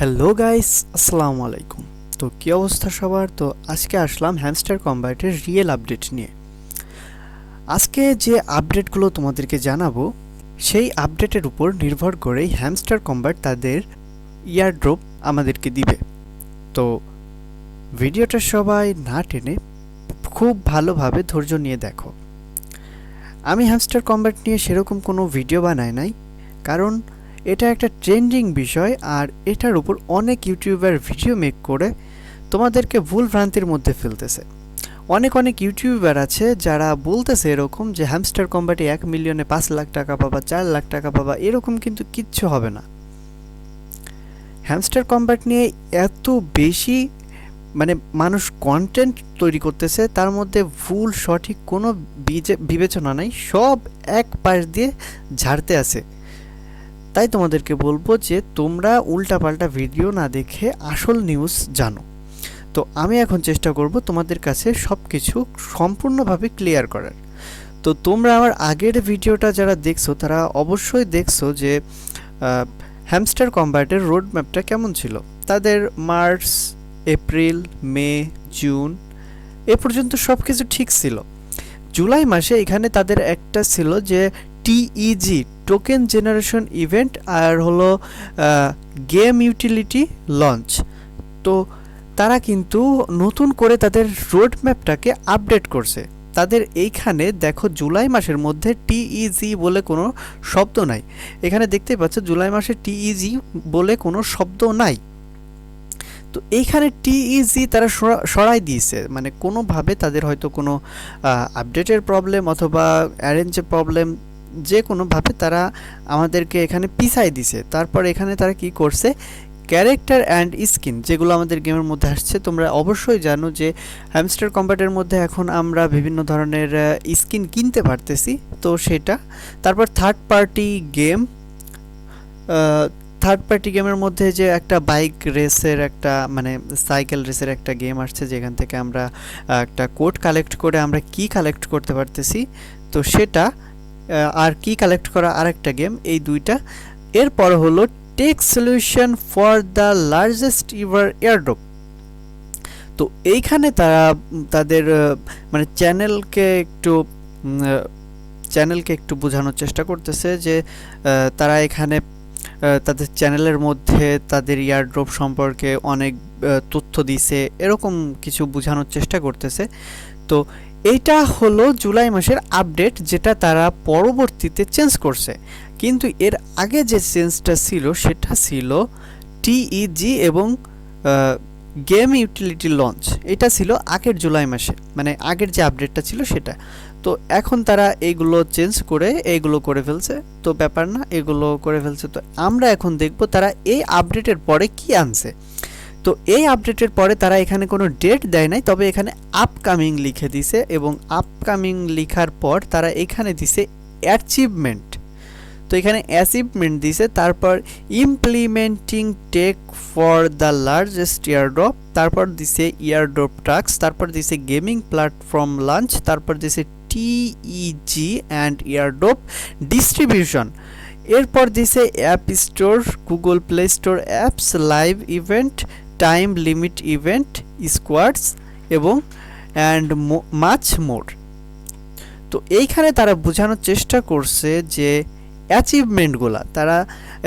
Hello guys আসসালামু আলাইকুম তো কী অবস্থা সবার? তো আজকে আসলাম হ্যামস্টার কম্বাইটের রিয়েল আপডেট নিয়ে। আজকে যে আপডেটগুলো তোমাদেরকে জানাব, সেই আপডেটের উপর নির্ভর করেই হ্যামস্টার কম্বাইট তাদের ইয়ারড্রপ আমাদেরকে দিবে। তো ভিডিওটা সবাই না টেনে খুব ভালোভাবে ধৈর্য নিয়ে দেখো। আমি হ্যামস্টার কম্বাইট নিয়ে সেরকম কোনো ভিডিও বানাই নাই, কারণ এটা একটা ট্রেন্ডিং বিষয় আর এটার উপর অনেক ইউটিউবার ভিডিও মেক করে তোমাদেরকে ভুল ভ্রান্তির মধ্যে ফেলতেছে। অনেক অনেক ইউটিউবার আছে যারা বলতেছে এরকম যে হ্যামস্টার কম্বাটে এক মিলিয়নে পাঁচ লাখ টাকা পাবা, চার লাখ টাকা পাবা, এরকম কিন্তু কিচ্ছু হবে না। হ্যামস্টার কম্বাট নিয়ে এত বেশি মানে মানুষ কন্টেন্ট তৈরি করতেছে, তার মধ্যে ভুল, সঠিক কোনো বিবেচনা নাই, সব এক পাশ দিয়ে ঝাড়তে আছে। তাই তোমাদেরকে বলব যে তোমরা উল্টাপাল্টা ভিডিও না দেখে আসল নিউজ জানো। তো আমি এখন চেষ্টা করব তোমাদের কাছে সব কিছু সম্পূর্ণভাবে ক্লিয়ার করার। তো তোমরা আমার আগের ভিডিওটা যারা দেখছ, তারা অবশ্যই দেখছ যে হ্যামস্টার কম্বাটের রোড ম্যাপটা কেমন ছিল? তাদের মার্চ, এপ্রিল, মে, জুন, এ পর্যন্ত সব কিছু ঠিক ছিল। জুলাই মাসে এখানে তাদের একটা ছিল যে টিইজি টোকেন জেনারেশন ইভেন্ট আর হলো গেম ইউটিলিটি লঞ্চ তো তারা কিন্তু নতুন করে তাদের রোড ম্যাপটাকে আপডেট করছে। তাদের এইখানে দেখো, জুলাই মাসের মধ্যে টিইজি বলে কোনো শব্দ নাই। এখানে দেখতে পাচ্ছ, জুলাই মাসে টিইজি বলে কোনো শব্দ নাই। তো এইখানে টিইজি তারা সরা- সরাই দিয়েছে। মানে কোনোভাবে তাদের হয়তো কোনো আপডেটের প্রবলেম অথবা অ্যারেঞ্জের প্রবলেম যে কোনোভাবে তারা আমাদেরকে এখানে পিছাই দিছে। তারপর এখানে তারা কি করছে? ক্যারেক্টার অ্যান্ড স্কিন যেগুলো আমাদের গেমের মধ্যে আসছে, তোমরা অবশ্যই জানো যে হ্যামস্টার কম্বাটের মধ্যে এখন আমরা বিভিন্ন ধরনের স্কিন কিনতে পারতেছি। তো সেটা। তারপর third party game third party গেমের মধ্যে যে একটা বাইক রেসের একটা মানে সাইকেল রেসের একটা গেম আসছে, যেখান থেকে আমরা একটা কোড কালেক্ট করে আমরা কি কালেক্ট করতে পারতেছি। তো সেটা আর কি কালেক্ট করা আরেকটা গেম এই দুইটা। এরপর হলো tech solution for the largest ever airdrop তো এইখানে তারা, তাদের মানে চ্যানেলকে একটু চ্যানেলকে একটু বোঝানোর চেষ্টা করতেছে যে তারা এখানে তাদের চ্যানেলের মধ্যে তাদের ইয়ারড্রপ সম্পর্কে অনেক তথ্য দিছে, এরকম কিছু বোঝানোর চেষ্টা করতেছে। তো এইটা হলো জুলাই মাসের আপডেট যেটা তারা পরবর্তীতে চেঞ্জ করছে। কিন্তু এর আগে যে চেঞ্জটা ছিল সেটা ছিল টিইজি এবং গেম ইউটিলিটি লঞ্চ। এটা ছিল আগের জুলাই মাসে মানে আগের যে আপডেটটা ছিল সেটা। তো এখন তারা এইগুলো চেঞ্জ করে এইগুলো করে ফেলছে। তো ব্যাপার না, এগুলো করে ফেলছে। তো আমরা এখন দেখব তারা এই আপডেটের পরে কি আনছে। তো এই আপডেটের পরে তারা এখানে কোনো ডেট দেয় নাই, তবে এখানে আপকামিং লিখে দিছে এবং আপকামিং লিখার পর তারা এখানে দিছে অ্যাচিভমেন্ট তো এখানে অ্যাচিভমেন্ট দিছে, তারপর implementing tech for the largest airdrop তারপর দিছে ইয়ারড্রপ ট্রাক্স তারপর দিছে গেমিং প্ল্যাটফর্ম লঞ্চ তারপর দিছে টিইজি অ্যান্ড ইয়ারড্রপ ডিস্ট্রিবিউশন এরপর দিছে app store Google play store apps live event time limit event squads এবং অ্যান্ড মাছ মোর তো এইখানে তারা বোঝানোর চেষ্টা করছে যে অ্যাচিভমেন্টগুলা তারা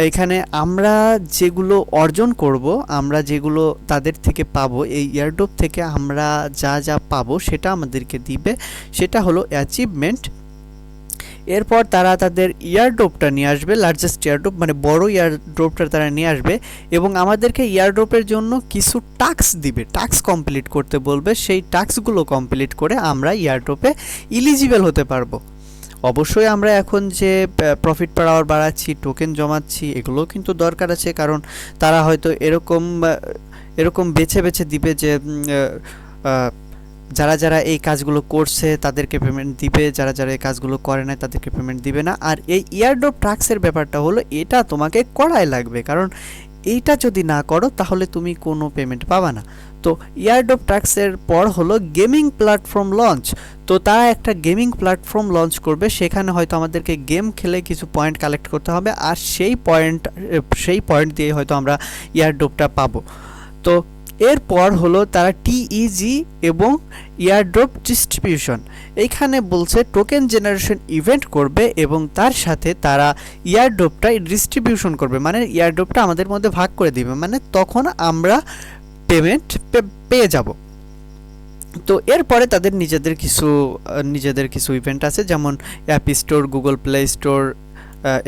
এখানে আমরা যেগুলো অর্জন করব, আমরা যেগুলো তাদের থেকে পাবো, এই ইয়ারডোপ থেকে আমরা যা যা পাবো সেটা আমাদেরকে দিবে, সেটা হলো অ্যাচিভমেন্ট এরপর তারা তাদের ইয়ারড্রপটা নিয়ে আসবে লার্জেস্ট ইয়ারড্রপ মানে বড় ইয়ারড্রপটা তারা নিয়ে আসবে এবং আমাদেরকে ইয়ারড্রপের জন্য কিছু টাস্ক দিবে টাস্ক কমপ্লিট করতে বলবে, সেই টাস্কগুলো কমপ্লিট করে আমরা ইয়ারড্রপে ইলিজিবল হতে পারব। অবশ্যই আমরা এখন যে প্রফিট পার আওয়ার বাড়াচ্ছি টোকেন জমাচ্ছি, এগুলোও কিন্তু দরকার আছে কারণ তারা হয়তো এরকম এরকম বেছে বেছে দিবে যে যারা যারা এই কাজগুলো করছে তাদেরকে পেমেন্ট দিবে, যারা যারা এই কাজগুলো করে না তাদেরকে পেমেন্ট দিবে না। আর এই ইয়ারড্রপ ট্রাক্সের ব্যাপারটা হলো, এটা তোমাকে করাই লাগবে, কারণ এইটা যদি না করো, তাহলে তুমি কোনো পেমেন্ট পাবা না। তো ইয়ারড্রপ ট্যাক্সের পর হলো গেমিং প্ল্যাটফর্ম লঞ্চ তো তারা একটা গেমিং প্ল্যাটফর্ম লঞ্চ করবে, সেখানে হয়তো আমাদেরকে গেম খেলে কিছু পয়েন্ট কালেক্ট করতে হবে, আর সেই পয়েন্ট সেই পয়েন্ট দিয়ে হয়তো আমরা ইয়ারড্রপটা পাবো। তো এরপর হলো তারা টিইজি এবং ইয়ারড্রপ ডিস্ট্রিবিউশন এইখানে বলছে টোকেন জেনারেশন ইভেন্ট করবে এবং তার সাথে তারা ইয়ারড্রপটা ডিস্ট্রিবিউশন করবে। মানে ইয়ারড্রপটা আমাদের মধ্যে ভাগ করে দিবে। মানে তখন আমরা পেমেন্ট পেয়ে যাব। তো এরপরে তাদের নিজেদের কিছু নিজেদের কিছু ইভেন্ট আছে। যেমন app store Google play store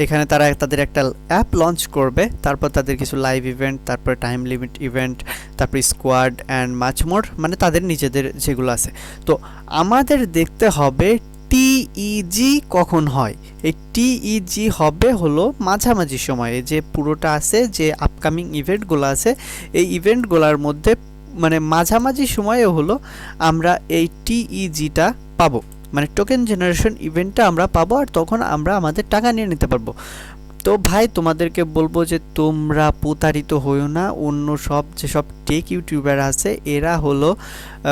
এখানে তারা তাদের একটা অ্যাপ লঞ্চ করবে, তারপর তাদের কিছু লাইভ ইভেন্ট তারপর টাইম লিমিট ইভেন্ট তারপর স্কোয়াড অ্যান্ড মাছ মোর মানে তাদের নিজেদের যেগুলো আছে। তো আমাদের দেখতে হবে টিইজি কখন হয়। এই টিইজি হবে হলো মাঝামাঝি সময়ে, যে পুরোটা আছে, যে আপকামিং ইভেন্টগুলো আছে, এই ইভেন্টগুলোর মধ্যে মানে মাঝামাঝি সময়ে হলো আমরা এই টিইজিটা পাবো। মানে টোকেন জেনারেশন ইভেন্টটা আমরা পাবো আর তখন আমরা আমাদের টাকা নিয়ে নিতে পারব। তো ভাই, তোমাদেরকে বলব যে তোমরা প্রতারিত হইও না। অন্য সব যেসব টেক ইউটিউবার আছে, এরা হলো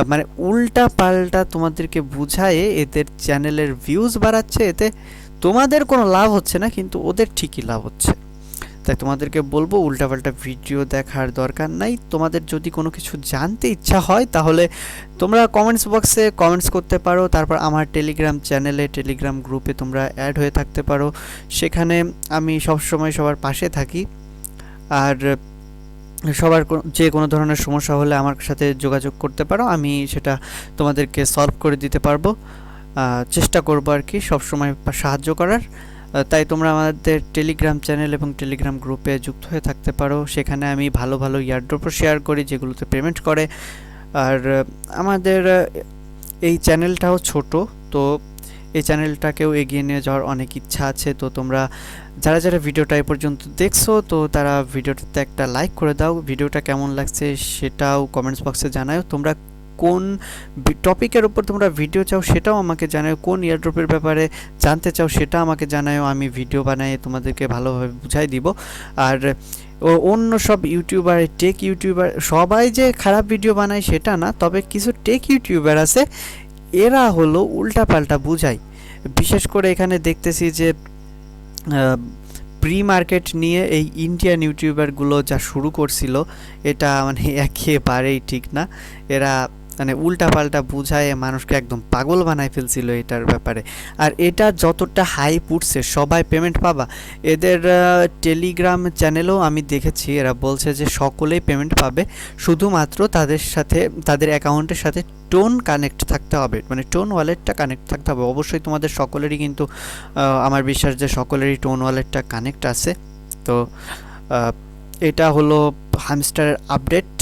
মানে উল্টা পাল্টা তোমাদেরকে বুঝায়ে এদের চ্যানেলের ভিউজ বাড়াচ্ছে। এতে তোমাদের কোনো লাভ হচ্ছে না, কিন্তু ওদের ঠিকই লাভ হচ্ছে। তাই তোমাদেরকে বলব উল্টাপাল্টা ভিডিও দেখার দরকার নাই। তোমাদের যদি কোনো কিছু জানতে ইচ্ছা হয়, তাহলে তোমরা কমেন্টস বক্সে কমেন্টস করতে পারো, তারপর আমার টেলিগ্রাম চ্যানেলে টেলিগ্রাম গ্রুপে তোমরা অ্যাড হয়ে থাকতে পারো। সেখানে আমি সবসময় সবার পাশে থাকি। আর সবার যে কোনো ধরনের সমস্যা হলে আমার সাথে যোগাযোগ করতে পারো, আমি সেটা তোমাদেরকে সলভ করে দিতে পারব। চেষ্টা করব আর কি সবসময় সাহায্য করার। তাই তোমরা আমাদের টেলিগ্রাম চ্যানেল এবং টেলিগ্রাম গ্রুপে যুক্ত হয়ে থাকতে পারো। সেখানে আমি ভালো ভালো ইয়ারড্রপও শেয়ার করি, যেগুলোতে পেমেন্ট করে। আর আমাদের এই চ্যানেলটাও ছোট, তো এই চ্যানেলটাকেও এগিয়ে নিয়ে যাওয়ার অনেক ইচ্ছা আছে। তো তোমরা, যারা যারা ভিডিওটা এ পর্যন্ত দেখছ, তো তারা ভিডিওটাতে একটা লাইক করে দাও। ভিডিওটা কেমন লাগছে সেটাও কমেন্টস বক্সে জানাও তোমরা কোন টপিকের উপর তোমরা ভিডিও চাও সেটাও আমাকে জানাও কোন ইয়ারড্রপের ব্যাপারে জানতে চাও সেটা আমাকে জানাও আমি ভিডিও বানাই তোমাদেরকে ভালোভাবে বুঝাই দিব। আর, ও, অন্য সব ইউটিউবার টেক ইউটিউবার সবাই যে খারাপ ভিডিও বানায় সেটা না, তবে কিছু টেক ইউটিউবার আছে, এরা হলো উল্টাপাল্টা বুঝায়। বিশেষ করে এখানে দেখতেছি যে প্রি মার্কেট নিয়ে এই ইন্ডিয়ান ইউটিউবারগুলো যা শুরু করছিল, এটা মানে একেবারেই ঠিক না। এরা মানে উল্টাপাল্টা বুঝায় মানুষকে একদম পাগল বানায় ফেলছিল এটার ব্যাপারে। আর এটা যতটা হাই উঠছে, সবাই পেমেন্ট পাবা। এদের টেলিগ্রাম চ্যানেলেও আমি দেখেছি, এরা বলছে যে সকলেই পেমেন্ট পাবে। শুধুমাত্র তাদের সাথে, তাদের অ্যাকাউন্টের সাথে টোন কানেক্ট থাকতে হবে। মানে টোন ওয়ালেটটা কানেক্ট থাকতে হবে। অবশ্যই তোমাদের সকলেরই কিন্তু আমার বিশ্বাস যে সকলেরই টোন ওয়ালেটটা কানেক্ট আছে। তো এটা হলো হামস্টারের আপডেট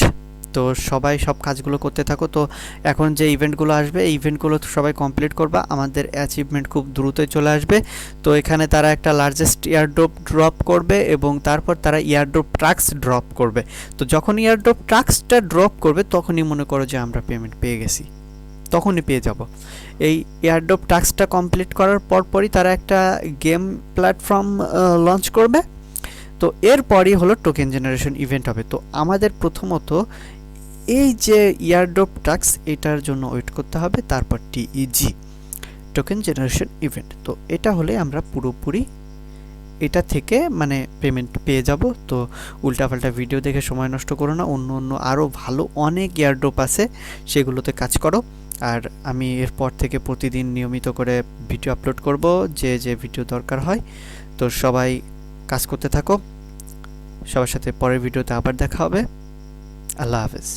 তো সবাই সব কাজগুলো করতে থাকো। তো এখন যে ইভেন্টগুলো আসবে, এই ইভেন্টগুলো সবাই কমপ্লিট করবা। আমাদের অ্যাচিভমেন্ট খুব দ্রুতই চলে আসবে। তো এখানে তারা একটা লার্জেস্ট ইয়ারড্রপ ড্রপ করবে এবং তারপর তারা ইয়ারড্রপ ট্রাক্স ড্রপ করবে। তো যখন ইয়ারড্রপ ট্রাক্সটা ড্রপ করবে, তখনই মনে করো যে আমরা পেমেন্ট পেয়ে গেছি। তখনই পেয়ে যাব। এই এয়ারড্রপ টাস্কটা কমপ্লিট করার পরপরই তারা একটা গেম প্ল্যাটফর্ম লঞ্চ করবে। তো এরপরই হলো টোকেন জেনারেশন ইভেন্ট হবে। তো আমাদের প্রথমত এই যে ইয়ারড্রপ টাস্ক এটার জন্য ওয়েট করতে হবে, তারপর টিইজি টোকেন জেনারেশন ইভেন্ট তো এটা হলে আমরা পুরোপুরি এটা থেকে মানে পেমেন্ট পেয়ে যাব। তো উল্টাপাল্টা ভিডিও দেখে সময় নষ্ট করো না, অন্য অন্য আরও ভালো অনেক ইয়ারড্রপ আছে, সেগুলোতে কাজ করো। আর আমি এরপর থেকে প্রতিদিন নিয়মিত করে ভিডিও আপলোড করব, যে যে ভিডিও দরকার হয়। তো সবাই কাজ করতে থাকো। সবার সাথে পরের ভিডিওতে আবার দেখা হবে। আল্লাহ হাফেজ।